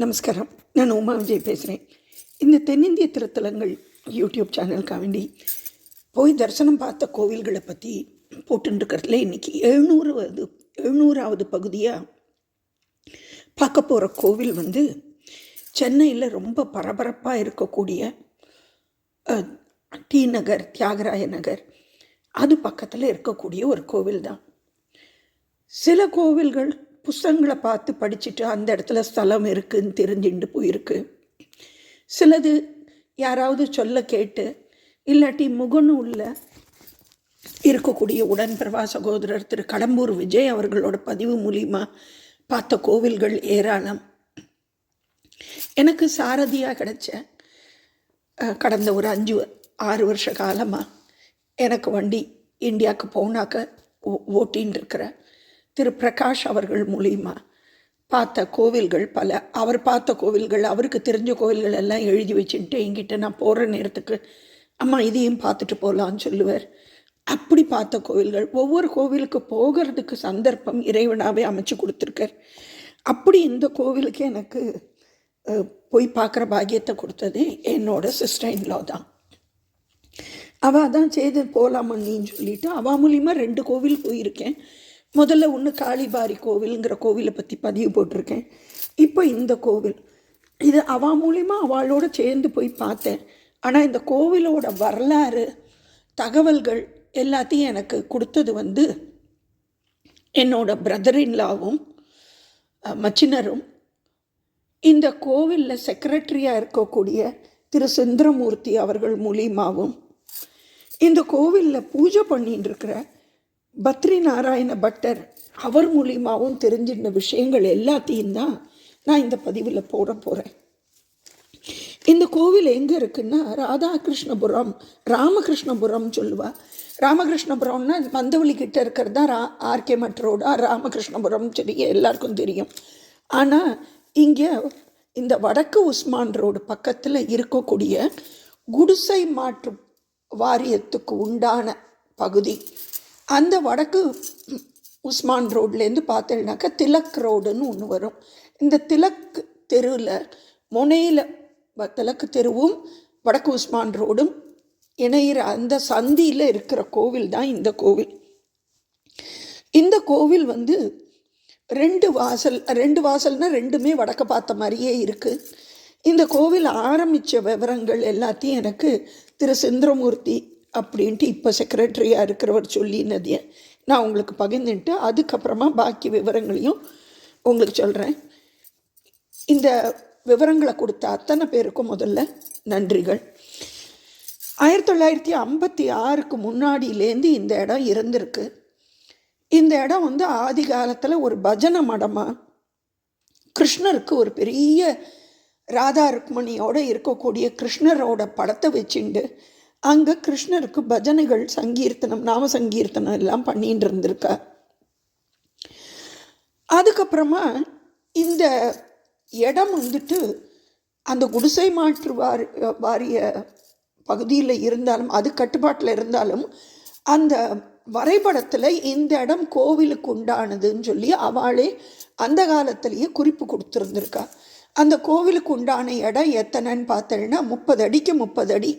நமஸ்காரம். நான் உமா விஜய் பேசுகிறேன் இந்த தென்னிந்திய திருத்தலங்கள் யூடியூப் சேனலுக்காக வேண்டி போய் தரிசனம் பார்த்த கோவில்களை பற்றி போட்டுருக்கிறதுல இன்றைக்கி எழுநூறாவது எழுநூறாவது பகுதியாக பார்க்க போகிற கோவில் வந்து சென்னையில் ரொம்ப பரபரப்பாக இருக்கக்கூடிய டி நகர் தியாகராய நகர் அது பக்கத்தில் இருக்கக்கூடிய ஒரு கோவில் தான் சில கோவில்கள் புஸ்தகங்களை பார்த்து படிச்சுட்டு அந்த இடத்துல ஸ்தலம் இருக்குதுன்னு தெரிஞ்சுட்டு போயிருக்கு. சிலது யாராவது சொல்ல கேட்டு இல்லாட்டி முகநூலில் இருக்கக்கூடிய உடன்பிரவா சகோதரர் திரு கடம்பூர் விஜய் அவர்களோட பதிவு மூலிமா பார்த்த கோவில்கள் ஏராளம். எனக்கு சாரதியாக கிடைச்ச கடந்த ஒரு அஞ்சு ஆறு வருஷ காலமாக எனக்கு வண்டி இந்தியாவுக்கு போனாக்க ஓ- ஓட்டின்னு இருக்கிறேன் திரு பிரகாஷ் அவர்கள் மூலிமா பார்த்த கோவில்கள் பல. அவர் பார்த்த கோவில்கள் அவருக்கு தெரிஞ்ச கோவில்கள் எல்லாம் எழுதி வச்சுட்டு என்கிட்ட நான் போகிற நேரத்துக்கு அம்மா இதையும் பார்த்துட்டு போகலான்னு சொல்லுவார். அப்படி பார்த்த கோவில்கள் ஒவ்வொரு கோவிலுக்கு போகிறதுக்கு சந்தர்ப்பம் இறைவனாகவே அமைச்சு கொடுத்துருக்கார். அப்படி இந்த கோவிலுக்கு எனக்கு போய் பார்க்குற பாக்கியத்தை கொடுத்தது என்னோட சிஸ்டர் இன்லா தான். அவள் தான் செய்து போகலாமண்ணின்னு சொல்லிட்டு அவள் மூலிமா ரெண்டு கோவில் போயிருக்கேன். முதல்ல ஒன்று காளிபாரி கோவிலுங்கிற கோவிலை பற்றி பதிவு போட்டிருக்கேன். இப்போ இந்த கோவில். இது அவள் மூலிமா அவளோட சேர்ந்து போய் பார்த்தேன். ஆனால் இந்த கோவிலோட வரலாறு தகவல்கள் எல்லாத்தையும் எனக்கு கொடுத்தது வந்து என்னோட பிரதரின்லாவும் மச்சினரும். இந்த கோவிலில் செக்ரட்டரியாக இருக்கக்கூடிய திரு சுந்தரமூர்த்தி அவர்கள் மூலியமாகவும் இந்த கோவிலில் பூஜை பண்ணிட்டு இருக்கிற பத்ரி நாராயண பட்டர் அவர் மூலியமாகவும் தெரிஞ்சிருந்த விஷயங்கள் எல்லாத்தையும் தான் நான் இந்த பதிவில் போட போகிறேன் இந்த கோவில் எங்கே இருக்குன்னா ராதாகிருஷ்ணபுரம் ராமகிருஷ்ணபுரம் சொல்லுவா. ராமகிருஷ்ணபுரம்னா மந்தவழி கிட்ட இருக்கிறது தான் ரா ஆர்கே மட் ராமகிருஷ்ணபுரம் சரி எல்லாருக்கும் தெரியும். ஆனால் இங்கே இந்த வடக்கு உஸ்மான் ரோடு பக்கத்தில் இருக்கக்கூடிய குடிசை மாற்று வாரியத்துக்கு உண்டான பகுதி அந்த வடக்கு உஸ்மான் ரோட்லேருந்து பார்த்தீங்கன்னாக்கா திலக் ரோடுன்னு ஒன்று வரும். இந்த திலக் தெருவில் முனையில் திலக்கு தெருவும் வடக்கு உஸ்மான் ரோடும் இணையிற அந்த சந்தியில் இருக்கிற கோவில் தான் இந்த கோவில். இந்த கோவில் வந்து ரெண்டு வாசல் ரெண்டு வாசல்னால் ரெண்டுமே வடக்க பார்த்த மாதிரியே இருக்குது இந்த கோவில் ஆரம்பித்த விவரங்கள் எல்லாத்தையும் எனக்கு திரு. சுந்தரமூர்த்தி அப்படின்ட்டு இப்போ செக்ரட்டரியாக இருக்கிறவர் சொல்லினதைய நான் உங்களுக்கு பகிர்ந்துட்டு அதுக்கப்புறமா பாக்கி விவரங்களையும் உங்களுக்கு சொல்கிறேன் இந்த விவரங்களை கொடுத்த அத்தனை பேருக்கும் முதல்ல நன்றிகள். ஆயிரத்தி தொள்ளாயிரத்தி ஐம்பத்தி ஆறுக்கு முன்னாடியிலேருந்து இந்த இடம் இருந்திருக்கு. இந்த இடம் வந்து ஆதி காலத்தில் ஒரு பஜனை மடமாக கிருஷ்ணருக்கு ஒரு பெரிய ராதா ருக்மணியோட இருக்கக்கூடிய கிருஷ்ணரோட படத்தை வச்சுண்டு அங்கே கிருஷ்ணருக்கு பஜனைகள் சங்கீர்த்தனம் நாம சங்கீர்த்தனம் எல்லாம் பண்ணிட்டு இருந்திருக்கா. அதுக்கப்புறமா இந்த இடம் வந்துட்டு அந்த குடிசை மாற்று வாரி வாரிய பகுதியில் இருந்தாலும் அது கட்டுப்பாட்டில் இருந்தாலும் அந்த வரைபடத்தில் இந்த இடம் கோவிலுக்கு உண்டானதுன்னு சொல்லி அவளே அந்த காலத்திலேயே குறிப்பு கொடுத்துருந்துருக்கா. அந்த கோவிலுக்கு உண்டான இடம் எத்தனைன்னு பார்த்தேன்னா முப்பது அடிக்கு முப்பது அடி.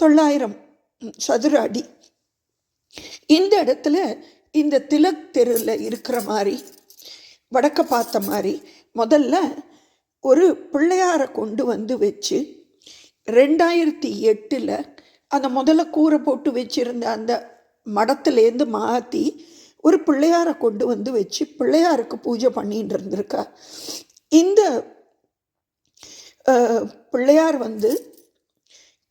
தொள்ளாயிரம் சதுர அடி. இந்த இடத்துல இந்த திலக் தெருவில் இருக்கிற மாதிரி வடக்க பார்த்த மாதிரி முதல்ல ஒரு பிள்ளையாரை கொண்டு வந்து வச்சு ரெண்டாயிரத்தி எட்டில் அந்த முதல்ல கூரை போட்டு வச்சுருந்த அந்த மடத்துலேருந்து மாற்றி ஒரு பிள்ளையாரை கொண்டு வந்து வச்சு பிள்ளையாருக்கு பூஜை பண்ணிட்டு இருந்திருக்கா. இந்த பிள்ளையார் வந்து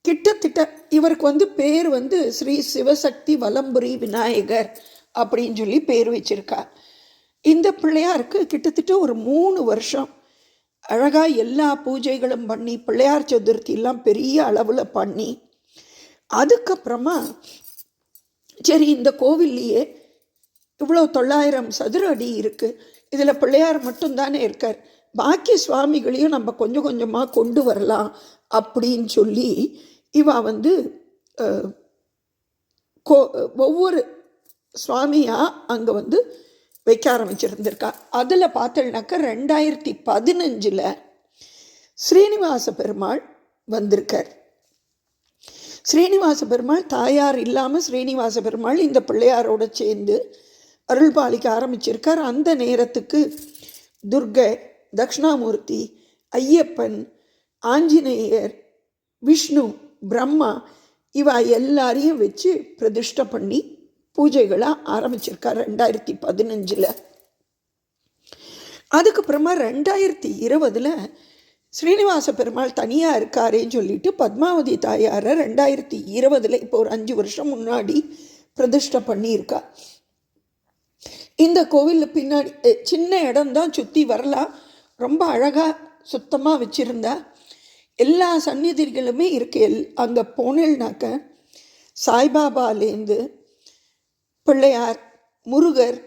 கிட்டத்தட்ட இவருக்கு வந்து பேர் வந்து ஸ்ரீ சிவசக்தி வலம்புரி விநாயகர் அப்படின்னு சொல்லி பேர் வச்சிருக்கா இந்த பிள்ளையாருக்கு கிட்டத்தட்ட ஒரு மூணு வருஷம் அழகாக எல்லா பூஜைகளும் பண்ணி பிள்ளையார் சதுர்த்தியெல்லாம் பெரிய அளவில் பண்ணி அதுக்கப்புறமா சரி இந்த கோவில்லையே இவ்வளோ தொள்ளாயிரம் சதுர அடி இருக்குது இதில் பிள்ளையார் மட்டும்தானே இருக்கார் பாக்கி சுவாமிகளையும் நம்ம கொஞ்சம் கொஞ்சமாக கொண்டு வரலாம் அப்படின்னு சொல்லி இவா வந்து கோ ஒவ்வொரு சுவாமியாக அங்கே வந்து வைக்க ஆரம்பிச்சிருந்திருக்கா. அதில் பார்த்தோம்னாக்கா ரெண்டாயிரத்தி பதினஞ்சில் ஸ்ரீனிவாச பெருமாள் வந்திருக்கார். ஸ்ரீனிவாச பெருமாள் தாயார் இல்லாமல் ஸ்ரீனிவாச பெருமாள் இந்த பிள்ளையாரோட சேர்ந்து அருள் பாலிக்க ஆரம்பிச்சிருக்கார். அந்த நேரத்துக்கு துர்கை தக்ஷணாமூர்த்தி ஐயப்பன் ஆஞ்சநேயர் விஷ்ணு பிரம்மா இவா எல்லாரையும் வச்சு பிரதிஷ்டை பண்ணி பூஜைகளாக ஆரம்பிச்சிருக்கா ரெண்டாயிரத்தி பதினஞ்சில். அதுக்கப்புறமா ரெண்டாயிரத்தி இருபதில் ஸ்ரீனிவாச பெருமாள் தனியாக இருக்காரேன்னு சொல்லிட்டு பத்மாவதி தாயாரை ரெண்டாயிரத்தி இருபதில் இப்போ ஒரு அஞ்சு வருஷம் முன்னாடி பிரதிஷ்டை பண்ணியிருக்கா. இந்த கோவிலில் பின்னாடி சின்ன இடம்தான் சுற்றி வரலாம். ரொம்ப அழகாக சுத்தமாக வச்சுருந்தா. எல்லா சந்நிதிகளுமே இருக்கு. எல் அங்கே போனேன்னாக்க சாய்பாபாலேருந்து பிள்ளையார் முருகர்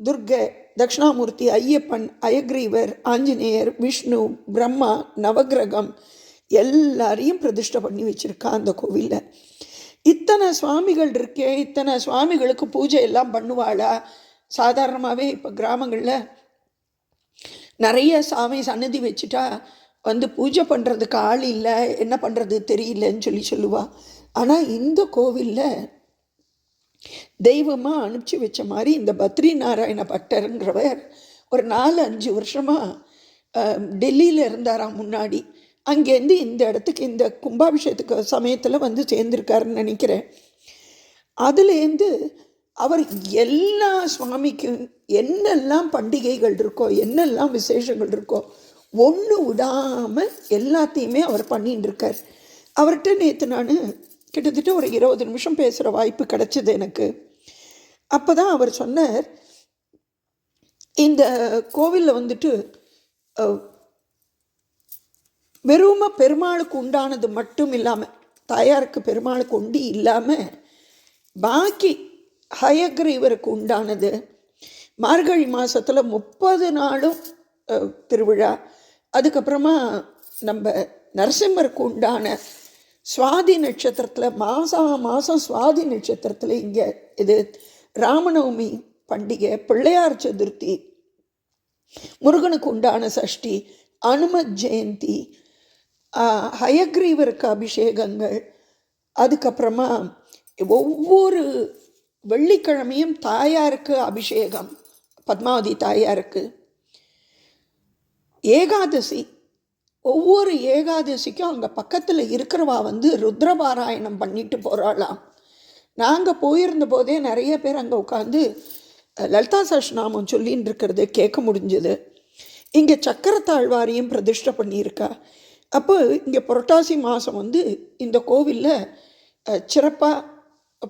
துர்க தக்ஷணாமூர்த்தி ஐயப்பன் அயக்ரீவர் ஆஞ்சநேயர் விஷ்ணு பிரம்மா நவகிரகம் எல்லாரையும் பிரதிஷ்டை பண்ணி வச்சுருக்கா அந்த கோவிலில். இத்தனை சுவாமிகள் இருக்கே இத்தனை சுவாமிகளுக்கு பூஜை எல்லாம் பண்ணுவாளா? சாதாரணமாகவே இப்போ கிராமங்களில் நிறைய சாமி சன்னதி வச்சுட்டா வந்து பூஜை பண்ணுறதுக்கு ஆள் இல்லை என்ன பண்ணுறது தெரியலன்னு சொல்லி சொல்லுவாள் ஆனால் இந்த கோவிலில் தெய்வமாக அனுப்பிச்சி வச்ச மாதிரி இந்த பத்ரி நாராயண பட்டருங்கிறவர் ஒரு நாலு அஞ்சு வருஷமாக டெல்லியில் இருந்தாராம் முன்னாடி. அங்கேருந்து இந்த இடத்துக்கு இந்த கும்பாபிஷேகத்துக்கு சமயத்தில் வந்து சேர்ந்துருக்காருன்னு நினைக்கிறேன். அதுலேருந்து அவர் எல்லா சுவாமிக்கும் என்னெல்லாம் பண்டிகைகள் இருக்கோ என்னெல்லாம் விசேஷங்கள் இருக்கோ ஒன்று விடாமல் எல்லாத்தையுமே அவர் பண்ணிட்டு இருக்கார் அவர்கிட்ட நேற்று நான் கிட்டத்தட்ட ஒரு இருபது நிமிஷம் பேசுகிற வாய்ப்பு கிடச்சிது எனக்கு. அப்போ தான் அவர் சொன்னார் இந்த கோவிலில் வந்துட்டு அஹ், வெறும பெருமாளுக்கு உண்டானது மட்டும் இல்லாமல் தாயாருக்கு பெருமாளுக்கு உண்டி இல்லாமல் பாக்கி ஹயக்ரீவருக்கு உண்டானது மார்கழி மாதத்தில் முப்பது நாளும் திருவிழா. அதுக்கப்புறமா நம்ம நரசிம்மருக்கு உண்டான சுவாதி நட்சத்திரத்தில் மாதம் மாதம் சுவாதி நட்சத்திரத்தில் இங்கே இது ராமநவமி பண்டிகை பிள்ளையார் சதுர்த்தி முருகனுக்கு உண்டான சஷ்டி அனுமத் ஜெயந்தி ஹயக்ரீவருக்கு அபிஷேகங்கள் அதுக்கப்புறமா ஒவ்வொரு வெள்ளிக்கிழமையும் தாயாருக்கு அபிஷேகம் பத்மாவதி தாயாருக்கு. ஏகாதசி. ஒவ்வொரு ஏகாதசிக்கும் அங்கே பக்கத்தில் இருக்கிறவா வந்து ருத்ரபாராயணம் பண்ணிட்டு போகிறாளாம் நாங்கள் போயிருந்த போதே நிறைய பேர் அங்கே உட்காந்து லலிதா சஹஸ்ரநாமம் சொல்லின்னு இருக்கிறது கேட்க முடிஞ்சது. இங்கே சக்கரத்தாழ்வாரையும் பிரதிஷ்டை பண்ணியிருக்கா. அப்போ இங்கே புரட்டாசி மாதம் வந்து இந்த கோவிலில் சிறப்பாக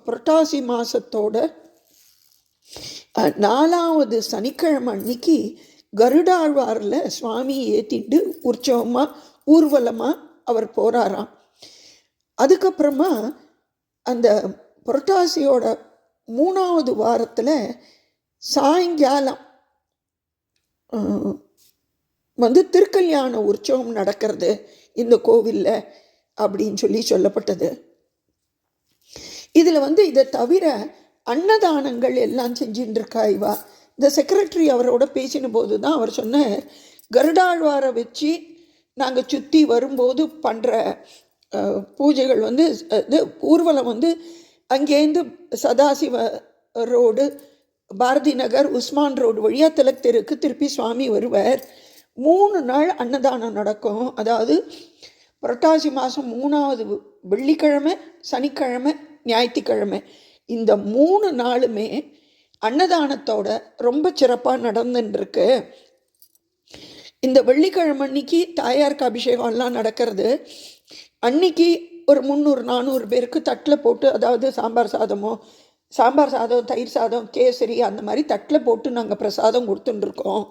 புரட்டாசி மாதத்தோட நாலாவது சனிக்கிழமை அன்னைக்கு கருடாழ்வாரில் சுவாமி ஏற்றிட்டு உற்சவமாக ஊர்வலமாக அவர் போகிறாராம் அதுக்கப்புறமா அந்த புரட்டாசியோட மூணாவது வாரத்தில் சாயங்காலம் வந்து திருக்கல்யாண உற்சவம் நடக்கிறது இந்த கோவிலில் அப்படின்னு சொல்லி சொல்லப்பட்டது. இதில் வந்து இதை தவிர அன்னதானங்கள் எல்லாம் செஞ்சுட்டு இருக்கா இவா. இந்த செக்ரட்டரி அவரோட பேசின போது தான் அவர் சொன்னார் கருடாழ்வாரை வச்சு நாங்கள் சுற்றி வரும்போது பண்ணுற பூஜைகள் வந்து இது ஊர்வலம் வந்து அங்கேருந்து சதாசிவ ரோடு பாரதி நகர் உஸ்மான் ரோடு வழியாக திலக் தெருக்கு திருப்பி சுவாமி வருவார். மூணு நாள் அன்னதானம் நடக்கும். அதாவது புரட்டாசி மாதம் மூணாவது வெள்ளிக்கிழமை சனிக்கிழமை ஞாயிற்றுக்கிழமை. இந்த மூணு நாளுமே அன்னதானத்தோட ரொம்ப சிறப்பாக நடந்துட்டுருக்கு இந்த வெள்ளிக்கிழமை அன்னைக்கு தாயாருக்கு அபிஷேகம்லாம் நடக்கிறது. அன்னைக்கு ஒரு முந்நூறு நானூறு பேருக்கு தட்டில் போட்டு அதாவது சாம்பார் சாதமோ சாம்பார் சாதம் தயிர் சாதம் கேசரி அந்த மாதிரி தட்டில் போட்டு நாங்கள் பிரசாதம் கொடுத்துட்டுருக்கோம்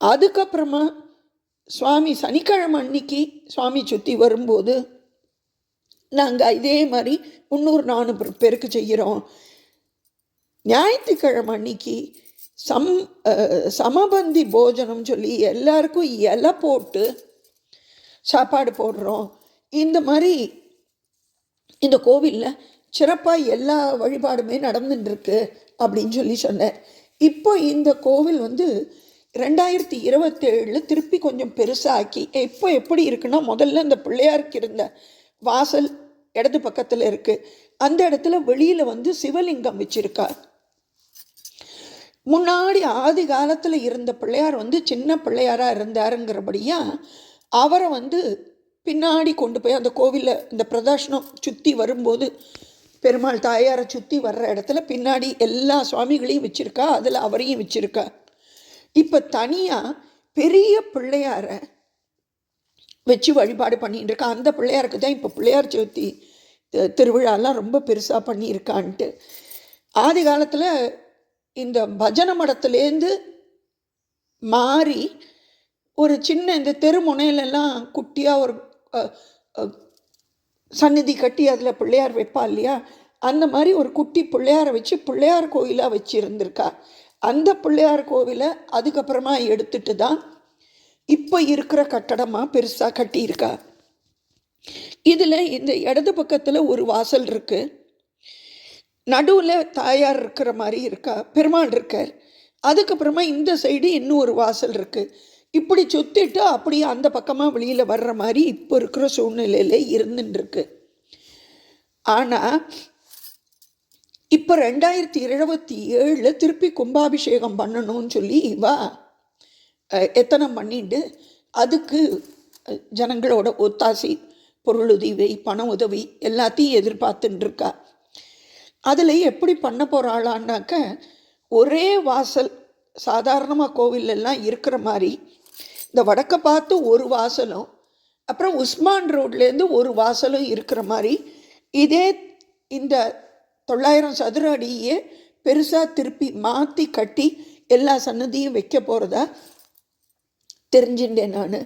அதுக்கப்புறமா சுவாமி சனிக்கிழமை அன்னைக்கு சுவாமி சுற்றி வரும்போது நாங்கள் இதே மாதிரி முந்நூறு நானூறு பேருக்கு செய்கிறோம் ஞாயிற்றுக்கிழமை அன்னைக்கு சம் சமபந்தி போஜனம் சொல்லி எல்லாருக்கும் இலை போட்டு சாப்பாடு போடுறோம். இந்த மாதிரி இந்த கோவிலில் சிறப்பாக எல்லா வழிபாடுமே நடந்துட்டுருக்கு அப்படின்னு சொல்லி சொன்னார் இப்போ இந்த கோவில் வந்து ரெண்டாயிரத்தி இருபத்தேழில் திருப்பி கொஞ்சம் பெருசாக்கி இப்போ எப்படி இருக்குன்னா முதல்ல இந்த பிள்ளையாருக்கு இருந்த வாசல் இடது பக்கத்தில் இருக்குது அந்த இடத்துல வெளியில் வந்து சிவலிங்கம் வச்சுருக்கார். முன்னாடி ஆதி காலத்தில் இருந்த பிள்ளையார் வந்து சின்ன பிள்ளையாராக இருந்தாருங்கிறபடியா அவரை வந்து பின்னாடி கொண்டு போய் அந்த கோவிலில் இந்த பிரதர்ஷனம் சுற்றி வரும்போது பெருமாள் தாயாரை சுற்றி வர்ற இடத்துல பின்னாடி எல்லா சுவாமிகளையும் வச்சுருக்கா அதில் அவரையும் வச்சுருக்கா. இப்போ தனியாக பெரிய பிள்ளையாரை வச்சு வழிபாடு பண்ணிகிட்டு இருக்கா. அந்த பிள்ளையாருக்கு தான் இப்போ பிள்ளையார் சதுர்த்தி திருவிழாலாம் ரொம்ப பெருசாக பண்ணியிருக்கான்ட்டு. ஆதி காலத்தில் இந்த பஜனை மடத்துலேருந்து மாறி ஒரு சின்ன இந்த தெருமுனையிலலாம் குட்டியாக ஒரு சந்நிதி கட்டி அதில் பிள்ளையார் வைப்பா இல்லையா? அந்த மாதிரி ஒரு குட்டி பிள்ளையாரை வச்சு பிள்ளையார் கோயிலாக வச்சுருந்துருக்கா. அந்த பிள்ளையார் கோவிலை அதுக்கப்புறமா எடுத்துட்டு தான் இப்போ இருக்கிற கட்டடமாக பெருசாக கட்டியிருக்கா. இதில் இந்த இடது பக்கத்தில் ஒரு வாசல் இருக்குது நடுவில் தாயார் இருக்கிற மாதிரி இருக்கா? பெருமாள் இருக்கார். அதுக்கப்புறமா இந்த சைடு இன்னும் ஒரு வாசல் இருக்குது இப்படி சுற்றிட்டு அப்படியே அந்த பக்கமாக வெளியில் வர்ற மாதிரி இப்போ இருக்கிற சூழ்நிலையில் இருந்துட்டுருக்கு ஆனால் இப்போ ரெண்டாயிரத்தி இருபத்தி ஏழில் திருப்பி கும்பாபிஷேகம் பண்ணணும்னு சொல்லி இவா எத்தனை பண்ணிட்டு அதுக்கு ஜனங்களோட ஒத்தாசி பொருளுதவி பண உதவி எல்லாத்தையும் எதிர்பார்த்துட்டுருக்கா இருக்கா. அதில் எப்படி பண்ண போகிறாளான்னாக்க ஒரே வாசல் சாதாரணமாக கோவிலெல்லாம் இருக்கிற மாதிரி இந்த வடக்க பார்த்து ஒரு வாசலும் அப்புறம் உஸ்மான் ரோட்லேருந்து ஒரு வாசலும் இருக்கிற மாதிரி இதே இந்த தொள்ளாயிரம் சதுர அடியே பெருசாக திருப்பி மாற்றி கட்டி எல்லா சன்னதியும் வைக்க போகிறதா தெரிஞ்சுட்டேன் நான்.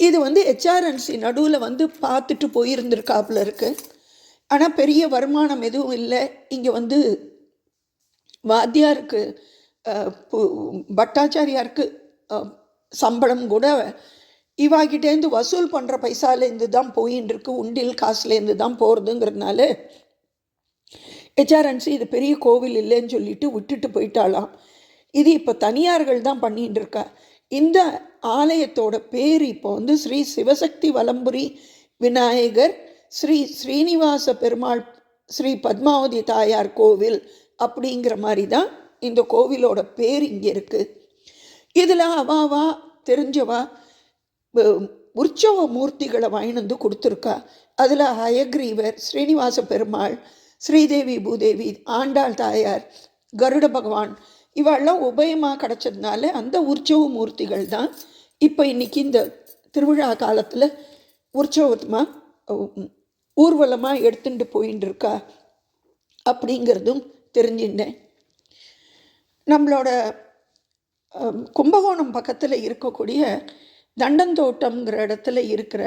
இது வந்து ஹெச்ஆர்என்சி நடுவில் வந்து பார்த்துட்டு போயிருந்திருக்காப்புல இருக்குது ஆனால் பெரிய வருமானம் எதுவும் இல்லை. இங்கே வந்து வாத்தியாருக்கு பு- பட்டாச்சாரியாருக்கு சம்பளம் கூட இவாகிட்டேருந்து வசூல் பண்ணுற பைசாலேருந்து தான் போயின்னு இருக்கு உண்டில் காசுலேருந்து தான் போகிறதுங்கிறதுனால ஹெச்ஆர்என்சி இது பெரிய கோவில் இல்லைன்னு சொல்லிட்டு விட்டுட்டு போயிட்டாலாம் இது இப்போ தனியார்கள் தான் பண்ணிகிட்டு இருக்கா இந்த ஆலயத்தோட பேர் இப்போ வந்து ஸ்ரீ சிவசக்தி வலம்புரி விநாயகர் ஸ்ரீ ஸ்ரீனிவாச பெருமாள் ஸ்ரீ பத்மாவதி தாயார் கோவில் அப்படிங்கிற மாதிரி தான் இந்த கோவிலோட பேர் இங்கே இருக்குது இதில் அவாவா தெரிஞ்சவா? உற்சவ மூர்த்திகளை வாங்கினு வந்து கொடுத்துருக்கா. அதில் ஹயக்ரீவர் ஸ்ரீனிவாச பெருமாள் ஸ்ரீதேவி பூதேவி ஆண்டாள் தாயார் கருட பகவான் இவெல்லாம் உபயமாக கிடச்சதுனால அந்த உற்சவ மூர்த்திகள் தான் இப்போ இன்னைக்கு இந்த திருவிழா காலத்தில் உற்சவமாக ஊர்வலமாக எடுத்துட்டு போயின்னு இருக்கா அப்படிங்கிறதும் தெரிஞ்சுட்டேன் நம்மளோட கும்பகோணம் பக்கத்தில் இருக்கக்கூடிய தண்டந்தோட்டம்ங்கிற இடத்துல இருக்கிற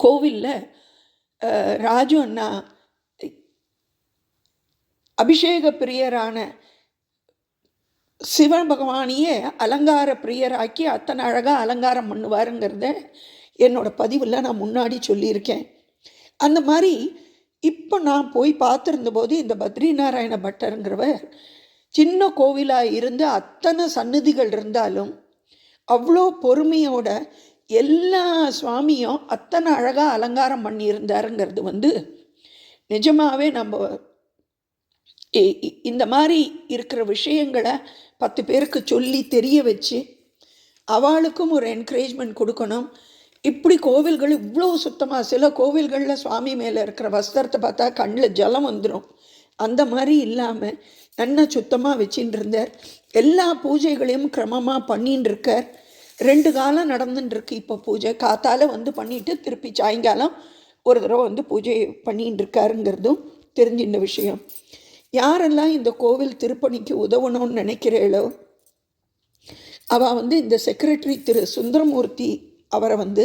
கோவிலில் ராஜு அண்ணா அபிஷேக பிரியரான சிவ பகவானையே அலங்கார பிரியராக்கி அத்தனை அழகாக அலங்காரம் பண்ணுவாருங்கிறத என்னோட பதிவில் நான் முன்னாடி சொல்லியிருக்கேன். அந்த மாதிரி இப்போ நான் போய் பார்த்துருந்த போது இந்த பத்ரிநாராயண பட்டருங்கிறவர் சின்ன கோவிலாக இருந்து அத்தனை சன்னதிகள் இருந்தாலும் அவ்வளோ பொறுமையோட எல்லா சுவாமியும் அத்தனை அழகாக அலங்காரம் பண்ணியிருந்தாருங்கிறது வந்து நிஜமாகவே நம்ம இந்த மாதிரி இருக்கிற விஷயங்களை பத்து பேருக்கு சொல்லி தெரிய வச்சு அவளுக்கும் ஒரு என்கரேஜ்மெண்ட் கொடுக்கணும். இப்படி கோவில்கள் இவ்வளோ சுத்தமாக சில கோவில்களில் சுவாமி மேலே இருக்கிற வஸ்திரத்தை பார்த்தா கண்ணில் ஜலம் வந்துடும் அந்த மாதிரி இல்லாமல் நல்லா சுத்தமாக வச்சுட்டு இருந்தார். எல்லா பூஜைகளையும் கிரமமாக பண்ணின்னு இருக்கார். ரெண்டு காலம் நடந்துட்டு இருக்கு இப்போ பூஜை. காத்தால் வந்து பண்ணிட்டு திருப்பி சாயங்காலம் ஒரு தடவை வந்து பூஜை பண்ணின்னு இருக்காருங்கிறதும் தெரிஞ்சின்ற விஷயம். யாரெல்லாம் இந்த கோவில் திருப்பணிக்கு உதவணும்னு நினைக்கிறீளோ அவள் வந்து இந்த செக்ரட்டரி திரு சுந்தரமூர்த்தி அவரை வந்து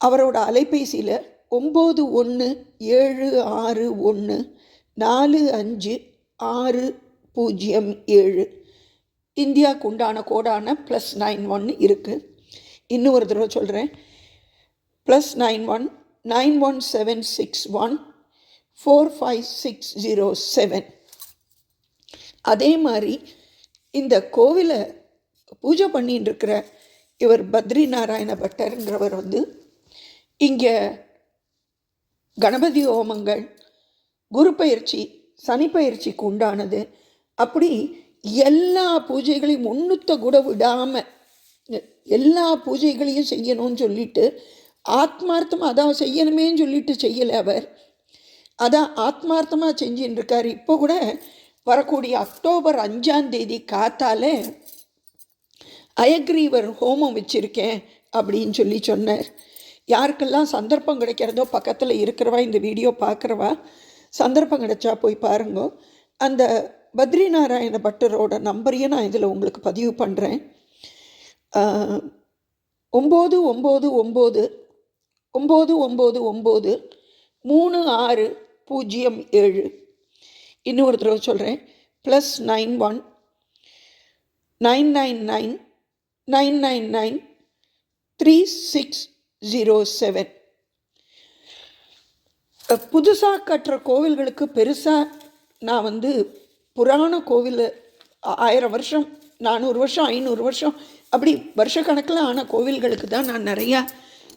அவரோட அலைபேசியில் ஒம்பது ஒன்று ஏழு ஆறு ஒன்று நாலு அஞ்சு ஆறு பூஜ்ஜியம் ஏழு. இந்தியாவுக்கு உண்டான கோடான ப்ளஸ் நைன் ஒன் இருக்குது இன்னும் ஒரு தடவை சொல்கிறேன் plus nine one nine one seven six one four five six zero seven அதே மாதிரி இந்த கோவிலை பூஜை பண்ணின்னு இருக்கிற இவர் பத்ரி நாராயண பட்டர்ன்றவர் வந்து இங்கே கணபதி ஹோமங்கள் குரு பயிற்சி சனி பயிற்சிக்கு உண்டானது. அப்படி எல்லா பூஜைகளையும் ஒன்றுத்த கூட விடாமல் எல்லா பூஜைகளையும் செய்யணும்னு சொல்லிட்டு ஆத்மார்த்தமாக அதான் செய்யணுமேன்னு சொல்லிட்டு செய்யலை அவர். அதான் ஆத்மார்த்தமாக செஞ்சுன்னு இருக்கார் இப்போ கூட வரக்கூடிய அக்டோபர் அஞ்சாம் தேதி காத்தாலே அயக்ரீவர் ஹோமம் வச்சுருக்கேன் அப்படின்னு சொல்லி சொன்னார். யாருக்கெல்லாம் சந்தர்ப்பம் கிடைக்கிறதோ பக்கத்தில் இருக்கிறவா இந்த வீடியோ பார்க்குறவா சந்தர்ப்பம் கிடைச்சா போய் பாருங்க. அந்த பத்ரி நாராயண பட்டரோட நம்பரையும் நான் இதில் உங்களுக்கு பதிவு பண்ணுறேன் ஒம்பது ஒம்பது ஒம்பது ஒம்பது ஒம்பது ஒம்பது மூணு ஆறு பூஜ்ஜியம் ஏழு. இன்னொரு தடவை சொல்கிறேன் plus nine one nine nine nine nine nine nine three six zero seven புதுசாக கட்டுற கோவில்களுக்கு பெருசாக நான் வந்து புராண கோவில் ஆயிரம் வருஷம் நானூறு வருஷம் ஐநூறு வருஷம் அப்படி வருஷக்கணக்கில் ஆன கோவில்களுக்கு தான் நான் நிறையா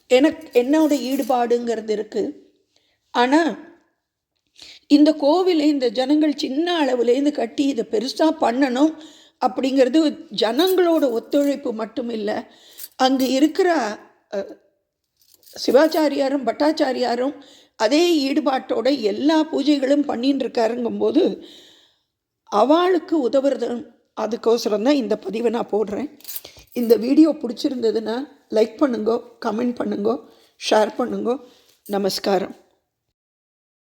எனக்கு என்னோட ஈடுபாடுங்கிறது இருக்குது ஆனால் இந்த கோவிலை இந்த ஜனங்கள் சின்ன அளவுலேருந்து கட்டி இதை பெருசாக பண்ணணும் அப்படிங்கிறது ஜனங்களோட ஒத்துழைப்பு மட்டும் இல்லை அங்கே இருக்கிற சிவாச்சாரியாரும் பட்டாச்சாரியாரும் அதே ஈடுபாட்டோட எல்லா பூஜைகளும் பண்ணின்னு இருக்காருங்கும்போது அவளுக்கு உதவுறது அதுக்கோசரம் தான் இந்த பதிவை நான் போடுறேன். இந்த வீடியோ பிடிச்சிருந்ததுன்னா லைக் பண்ணுங்க கமெண்ட் பண்ணுங்க ஷேர் பண்ணுங்க. நமஸ்காரம்.